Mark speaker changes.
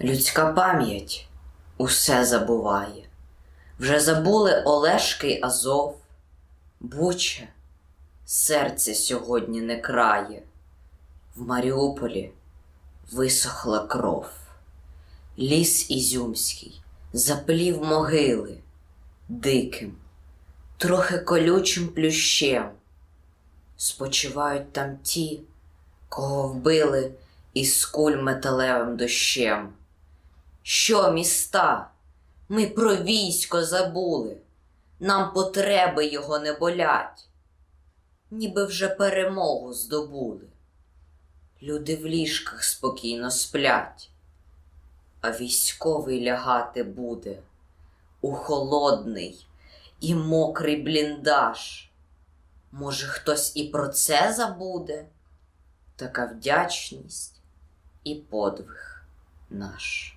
Speaker 1: Людська пам'ять усе забуває. Вже забули Олешки й Азов, Буча, серце сьогодні не крає. В Маріуполі висохла кров. Ліс Ізюмський заплів могили диким, трохи колючим плющем. Спочивають там ті, кого вбили із куль металевим дощем. Що міста? Ми про військо забули, нам потреби його не болять, ніби вже перемогу здобули. Люди в ліжках спокійно сплять, а військовий лягати буде у холодний і мокрий бліндаж. Може, хтось і про це забуде? Така вдячність і подвиг наш.